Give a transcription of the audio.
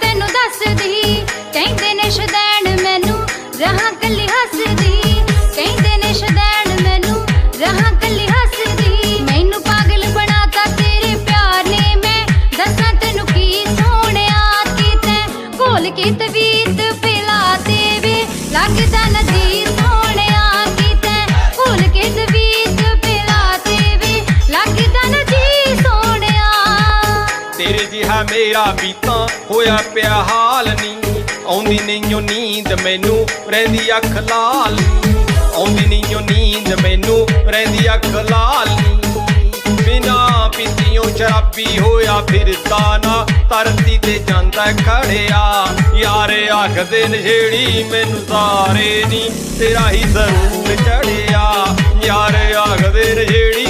ਤੈਨੂੰ ਕੱਲੀ ਹੱਸਦੀ, ਕਹਿੰਦੇ ਨੇ ਸ਼ਦੈਣ ਮੈਨੂੰ ਰਹਾ ਕੱਲੀ ਹੱਸਦੀ। ਮੈਨੂੰ ਪਾਗਲ ਬਣਾਤਾ ਤੇਰੇ ਪਿਆਰ ਨੇ, ਮੈਂ ਦੱਸਾਂ ਤੈਨੂੰ ਕੀ ਸੋਹਣਿਆ ਮੇਰਾ ਵੀ ਹੋਇਆ ਪਿਆ ਹਾਲ ਨੀ। ਆਉਂਦੀ ਨਹੀਂ ਨੀਂਦ ਮੈਨੂੰ, ਰਹਿੰਦੀ ਅੱਖ ਲਾਲ ਆਉਂਦੀ ਨਹੀਂ ਨੀਂਦ ਮੈਨੂੰ, ਰਹਿੰਦੀ ਅੱਖ ਲਾਲ ਬਿਨਾ ਪੀਤੀਓ ਸ਼ਰਾਬੀ ਹੋਇਆ ਫਿਰਦਾ ਨਾ ਧਰਤੀ ਤੇ ਜਾਂਦਾ ਖੜਿਆ। ਯਾਰ ਆਖਦੇ ਨਸ਼ੇੜੀ ਮੈਨੂੰ ਸਾਰੇ ਨੀ, ਤੇਰਾ ਹੀ ਜ਼ਰੂਰ ਚੜਿਆ। ਯਾਰ ਆਖਦੇ ਨਸ਼ੇੜੀ